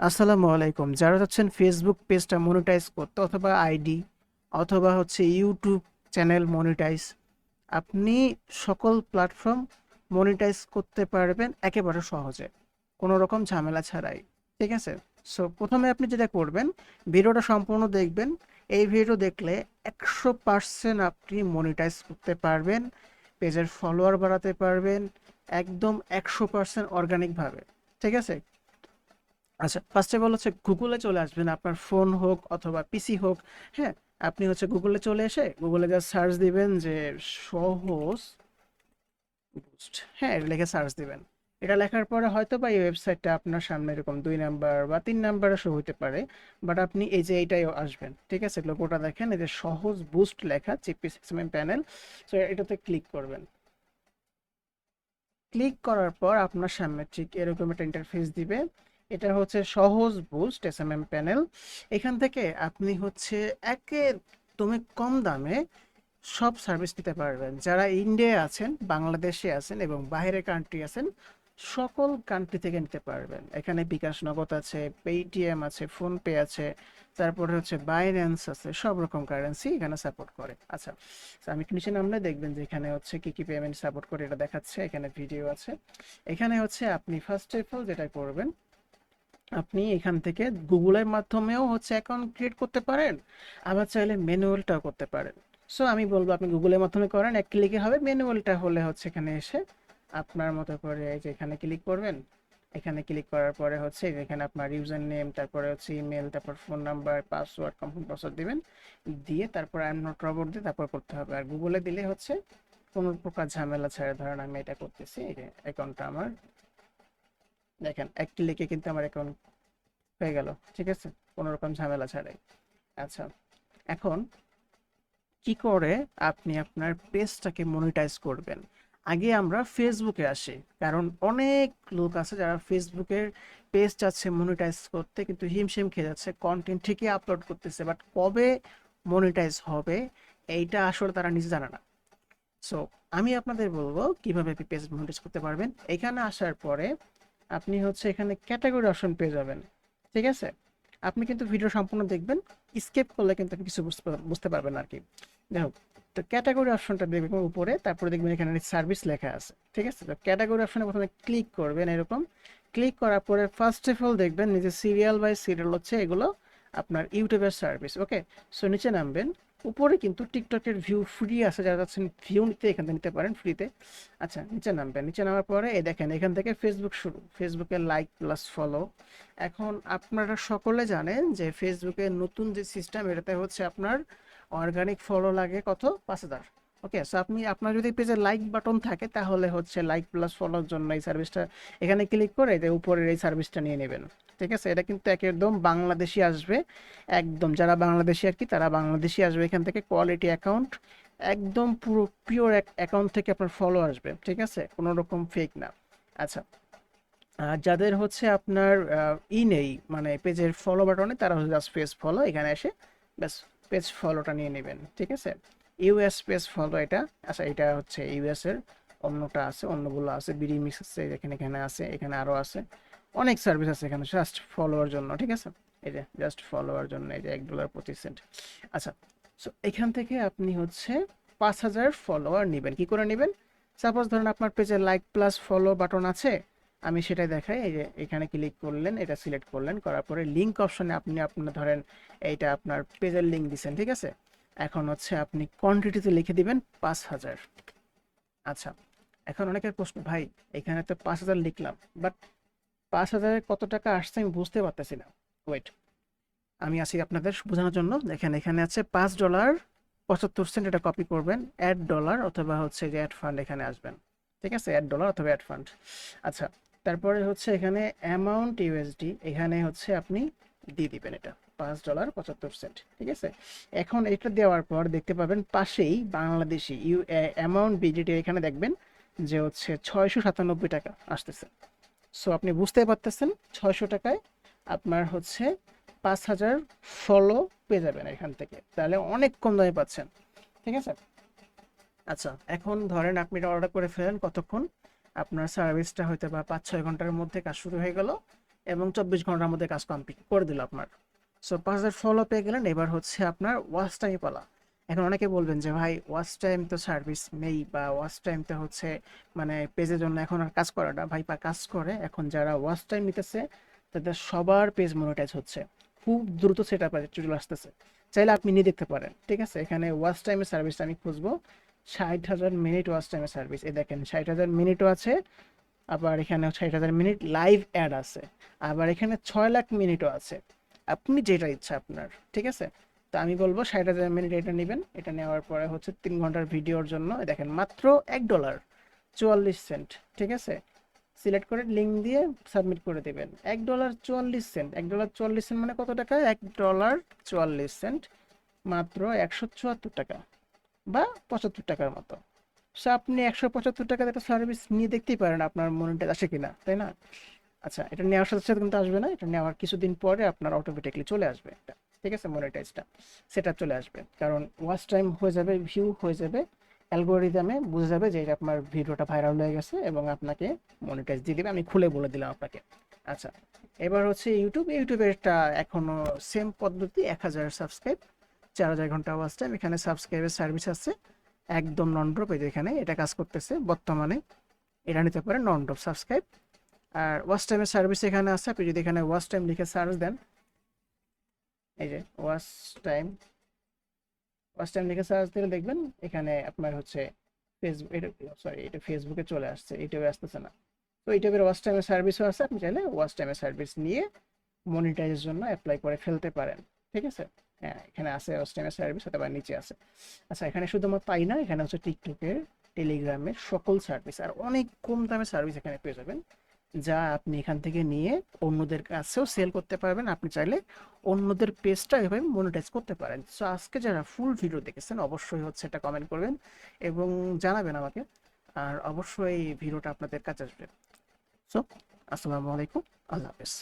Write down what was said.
আসসালামু আলাইকুম। যারা চাচ্ছেন ফেসবুক পেজটা মনিটাইজ করতে অথবা আইডি অথবা হচ্ছে ইউটিউব চ্যানেল মনিটাইজ আপনি সকল প্ল্যাটফর্ম মনিটাইজ করতে পারবেন একেবারে সহজে। কোনো রকম ঝামেলা ছাড়াই। ঠিক আছে? সো প্রথমে আপনি যেটা করবেন, ভিডিওটা সম্পূর্ণ দেখবেন। এই ভিডিও দেখলে একশো পার্সেন্ট আপনি মনিটাইজ করতে পারবেন, পেজের ফলোয়ার বাড়াতে পারবেন, একদম একশো পার্সেন্ট অর্গানিকভাবে ঠিক আছে? আচ্ছা ফার্স্ট অফ অল হচ্ছে গুগলে চলে আসবেন, আপনার ফোন হোক অথবা পিসি হোক হ্যাঁ? আপনি হচ্ছে গুগলে চলে এসে গুগলে যা সার্চ দিবেন যে সহজ বুস্ট হ্যাঁ? এটা লিখে সার্চ দিবেন। এটা লেখার পরে হয়তো বা এই ওয়েবসাইটটা আপনার সামনে এরকম দুই নাম্বার বা তিন নাম্বারে শো হতে পারে বাট আপনি এই যে এইটাই আসবেন, ঠিক আছে? লোগোটা দেখেন, এই যে সহজ বুস্ট লেখা চিপি সিক্সএম প্যানেল সো এটাতে ক্লিক করবেন। ক্লিক করার পর আপনার সামনে ঠিক এরকম একটা ইন্টারফেস দিবে। এটা হচ্ছে সহজ boost S M M panel এখান থেকে আপনি হচ্ছে একদমই কম দামে সব সার্ভিস নিতে পারবেন। যারা ইন্ডিয়ায় আছেন বাংলাদেশে আছেন এবং বাইরের কান্ট্রি আছেন, সকল কান্ট্রি থেকে নিতে পারবেন। এখানে বিকাশ নগদ আছে পেটিএম আছে ফোনপে আছে, তারপরে হচ্ছে বাইন্যান্স আছে, সব রকম কারেন্সি এখানে সাপোর্ট করে। আচ্ছা আমি নিচে নামলে দেখবেন যে এখানে হচ্ছে কি কি পেমেন্ট সাপোর্ট করে এটা দেখাচ্ছে, এখানে ভিডিও আছে। এখানে হচ্ছে আপনি ফার্স্ট অফ অল যেটা করবেন আপনি এখান থেকে গুগলের মাধ্যমেও হচ্ছে অ্যাকাউন্ট ক্রিয়েট করতে পারেন, আবার চাইলে ম্যানুয়ালটাও করতে পারেন। সো আমি বলব আপনি গুগলের মাধ্যমে করেন, এক ক্লিকে হবে ম্যানুয়ালটা হলে হচ্ছে এখানে এসে আপনার মতো করে এই যে এখানে ক্লিক করবেন। এখানে ক্লিক করার পরে হচ্ছে এখানে আপনার ইউজার নেম তারপরে হচ্ছে ইমেল তারপর phone number password complete password দিবেন। দিয়ে তারপর আই এম নট রবট দিয়ে তারপর করতে হবে। আর গুগলে দিলে হচ্ছে কোনো প্রকার ঝামেলা ছাড়া, ধরেন আমি এটা করতেছি অ্যাকাউন্টটা আমার দেখেন, এক ক্লিকে কিন্তু আমার অ্যাকাউন্ট হয়ে গেল, ঠিক আছে? কোনো রকম ঝামেলা ছাড়াই। আচ্ছা এখন কি করে আপনি আপনার পেজটাকে মনিটাইজ করবেন? আগে আমরা ফেসবুকে আসি, কারণ অনেক লোক আছে যারা ফেসবুকের পেজ চাচ্ছে মনিটাইজ করতে কিন্তু হিমশিম খেয়ে যাচ্ছে কন্টেন্ট ঠিকই আপলোড করতেছে বাট কবে মনিটাইজ হবে, এইটা আসলে তারা নিজে জানে না। সো আমি আপনাদের বলব কীভাবে আপনি পেজ মনিটাইজ করতে পারবেন। এখানে আসার পরে আপনি হচ্ছে এখানে ক্যাটাগরি অপশন পেয়ে যাবেন, ঠিক আছে? আপনি কিন্তু ভিডিও সম্পূর্ণ দেখবেন স্কেপ করলে কিন্তু আপনি কিছু বুঝতে পারবেন আর কি দেখো, তো ক্যাটাগরি অপশনটা দেখবেন উপরে, তারপরে দেখবেন এখানে সার্ভিস লেখা আছে, ঠিক আছে? তো ক্যাটাগরি অপশনে প্রথমে ক্লিক করবেন এরকম। ক্লিক করার পরে ফার্স্ট অফ অল দেখবেন নিজে সিরিয়াল বাই সিরিয়াল হচ্ছে এগুলো আপনার ইউটিউবের সার্ভিস ওকে সো নিচে নামবেন উপরে কিন্তু টিকটকের ভিউ ফ্রি আছে, যারা যাচ্ছেন ভিউ নিতে, এখান থেকে নিতে পারেন ফ্রিতে আচ্ছা নিচে নামবেন। নিচে নামার পরে, এই দেখেন, এখান থেকে ফেসবুক শুরু। ফেসবুকে লাইক প্লাস ফলো এখন আপনারা সকলে জানেন যে ফেসবুকে নতুন যে সিস্টেম এটাতে হচ্ছে আপনার অর্গানিক ফলো লাগে কত? পাঁচ হাজার। ওকে সো আপনি, আপনার যদি পেজে লাইক বাটন থাকে, তাহলে হচ্ছে লাইক প্লাস ফলোর জন্য এই সার্ভিসটা এখানে ক্লিক করে যে উপরের এই সার্ভিসটা নিয়ে নেবেন। ঠিক আছে? এটা কিন্তু একদম বাংলাদেশি আসবে, একদম। যারা বাংলাদেশি আর কি, তারা বাংলাদেশি আসবে এখান থেকে। কোয়ালিটি অ্যাকাউন্ট একদম পুরো পিওর অ্যাকাউন্ট থেকে আপনার ফলো আসবে। ঠিক আছে? কোনো রকম ফেক না। আচ্ছা। যাদের হচ্ছে আপনার ই নেই মানে পেজের ফলো বাটনে তারা হচ্ছে জাস্ট পেজ ফলো এখানে এসে ব্যাস পেজ ফলোটা নিয়ে নেবেন। ঠিক আছে? ইউএস স্পেস ফলো এটা। আচ্ছা এটা হচ্ছে ইউএস এর। অন্যটা আছে, অন্যগুলো আছে। বিডি মিক্স আছে, এখানে এখানে আছে, এখানে আরও আছে। অনেক সার্ভিস আছে এখানে জাস্ট ফলোয়ার জন্য, ঠিক আছে? এই যে জাস্ট ফলোয়ার জন্য, এই যে এক ডলার পঁচিশ সেন্ট আচ্ছা সো এখান থেকে আপনি হচ্ছে পাঁচ হাজার ফলোয়ার নেবেন। কি করে নেবেন? সাপোজ ধরেন আপনার পেজে লাইক প্লাস ফলো বাটন আছে, আমি সেটাই দেখাই। এই যে, এখানে ক্লিক করলেন, এটা সিলেক্ট করলেন, করার পরে লিঙ্ক অপশনে আপনি আপনার ধরেন এইটা আপনার পেজের লিঙ্ক দিচ্ছেন ঠিক আছে? এখন হচ্ছে আপনি কোয়ান্টিটিতে লিখে দিবেন পাঁচ হাজার। আচ্ছা এখন অনেকের প্রশ্ন, ভাই, এখানে তো পাঁচ হাজার লিখলাম বাট পাঁচ হাজারে কত টাকা আসছে আমি বুঝতে পারতেছি না। ওয়েট আমি আসি আপনাদের বোঝানোর জন্য। দেখেন, এখানে আছে পাঁচ ডলার, পঁচাত্তর সেন্ট এটা কপি করবেন অ্যাড ডলার অথবা হচ্ছে যে অ্যাড ফান্ড এখানে আসবেন। ঠিক আছে? অ্যাড ডলার অথবা অ্যাড ফান্ড আচ্ছা তারপরে হচ্ছে এখানে অ্যামাউন্ট ইউএসডি এখানে হচ্ছে আপনি দিয়ে দিবেন এটা, পাঁচ ডলার পঁচাত্তর সেন্ট ঠিক আছে? এখন এটা দেওয়ার পর দেখতে পাবেন পাশেই বাংলাদেশি ইউ অ্যামাউন্ট বিজিটি এখানে দেখবেন যে হচ্ছে ছয়শো সাতানব্বই টাকা আসতেছে। সো আপনি বুঝতে পারতেছেন ছয়শো টাকায় আপনার হচ্ছে পাঁচ হাজার ফলো পেয়ে যাবেন এখান থেকে। তাহলে অনেক কম দামে পাচ্ছেন, ঠিক আছে? আচ্ছা এখন ধরেন আপনি এটা অর্ডার করে ফেলেন কতক্ষণ? আপনার সার্ভিসটা হয়তো বা পাঁচ ছয় ঘণ্টার মধ্যে কাজ শুরু হয়ে গেল। এবং চব্বিশ ঘণ্টার মধ্যে কাজ কমপ্লিট করে দিল আপনার। সো পাঁচ হাজার ফলো পেয়ে গেলেন, এবার হচ্ছে আপনার ওয়াচ টাইম পালা। এখন অনেকে বলবেন যে, ভাই ওয়াচ টাইম তো সার্ভিস নেই বা ওয়াচ টাইম তো হচ্ছে মানে পেজের জন্য এখন আর কাজ করে না। ভাই, পা, কাজ করে। এখন যারা ওয়াচ টাইম নিতেছে, তাদের সবার পেজ মনিটাইজ হচ্ছে। খুব দ্রুত সেট আপ চলে আসতেছে। চাইলে আপনি নিয়ে দেখতে পারেন, ঠিক আছে? এখানে ওয়াচ টাইমের সার্ভিস আমি খুঁজবো। ষাট হাজার মিনিট ওয়াচ টাইমের সার্ভিস এই দেখেন, ষাট হাজার মিনিটও আছে। আবার এখানে ষাট হাজার মিনিট লাইভ অ্যাড আছে। আবার এখানে ছয় লাখ মিনিটও আছে। আপনি যেটা ইচ্ছা আপনার, ঠিক আছে? তো আমি বলব ষাট হাজার মিনিট এটা নেবেন। এটা নেওয়ার পরে হচ্ছে তিন ঘণ্টার ভিডিওর জন্য দেখেন, মাত্র এক ডলার চুয়াল্লিশ সেন্ট ঠিক আছে? সিলেক্ট করে লিঙ্ক দিয়ে সাবমিট করে দেবেন। এক ডলার চুয়াল্লিশ সেন্ট এক ডলার চুয়াল্লিশ সেন্ট মানে কত টাকা? এক ডলার চুয়াল্লিশ সেন্ট মাত্র একশো চুয়াত্তর টাকা বা পঁচাত্তর টাকার মতো। সো আপনি একশো পঁচাত্তর টাকার একটা সার্ভিস নিয়ে দেখতেই পারেন আপনার মনিটাইজ আসে কিনা, তাই না? আচ্ছা এটা নেওয়ার সাথে সাথে কিন্তু আসবে না, এটা নেওয়ার কিছুদিন পরে আপনার অটোমেটিকলি চলে আসবে এটা, ঠিক আছে? মনিটাইজটা সেটা চলে আসবে। কারণ ওয়াচ টাইম হয়ে যাবে ভিউ হয়ে যাবে অ্যালগোরিদমে বুঝে যাবে যে এটা আপনার ভিডিওটা ভাইরাল হয়ে গেছে এবং আপনাকে মনিটাইজ দিয়ে দেবে। আমি খুলে বলে দিলাম আপনাকে। আচ্ছা এবার হচ্ছে ইউটিউব ইউটিউবেরটা এখনও সেম পদ্ধতি, এক হাজার সাবস্ক্রাইব চার হাজার ঘণ্টা ওয়াচ টাইম এখানে সাবস্ক্রাইবের সার্ভিস আছে। একদম নন ড্রপ এই যে এখানে এটা কাজ করতেছে বর্তমানে। এটা নিতে পারেন নন ড্রপ সাবস্ক্রাইব আর ওয়াচ টাইমের সার্ভিস এখানে আছে। আপনি যদি এখানে ওয়াচ টাইম লিখে সার্চ দেন, এই যে ওয়াচ টাইম ওয়াচ টাইম লিখে সার্চ দিলে দেখবেন এখানে আপনার হচ্ছে ফেসবুক এটা সরি এটা ফেসবুকে চলে আসছে, ইউটিউবে আসতেছে না। তো ইউটিউবের ওয়াচ টাইমের সার্ভিসও আছে, আপনি চাইলে ওয়াচ টাইমের সার্ভিস নিয়ে মনিটাইজের জন্য অ্যাপ্লাই করে ফেলতে পারেন। ঠিক আছে? হ্যাঁ এখানে আছে টাইমের সার্ভিস অথবা নিচে আছে। আচ্ছা এখানে শুধুমাত্র তাই না, এখানে হচ্ছে টিকটকের টেলিগ্রামের সকল সার্ভিস আর অনেক কম দামে সার্ভিস এখানে পেয়ে যাবেন, যা আপনি এখান থেকে নিয়ে অন্যদের কাছেও সেল করতে পারবেন। আপনি চাইলে অন্যদের পেজটা এভাবে মনিটাইজ করতে পারেন। সো আজকে যারা ফুল ভিডিও দেখেছেন, অবশ্যই হচ্ছে এটা কমেন্ট করবেন এবং জানাবেন আমাকে, আর অবশ্যই ভিডিওটা আপনাদের কাছে আসবে। সো আসসালামু আলাইকুম, আল্লাহ হাফেজ।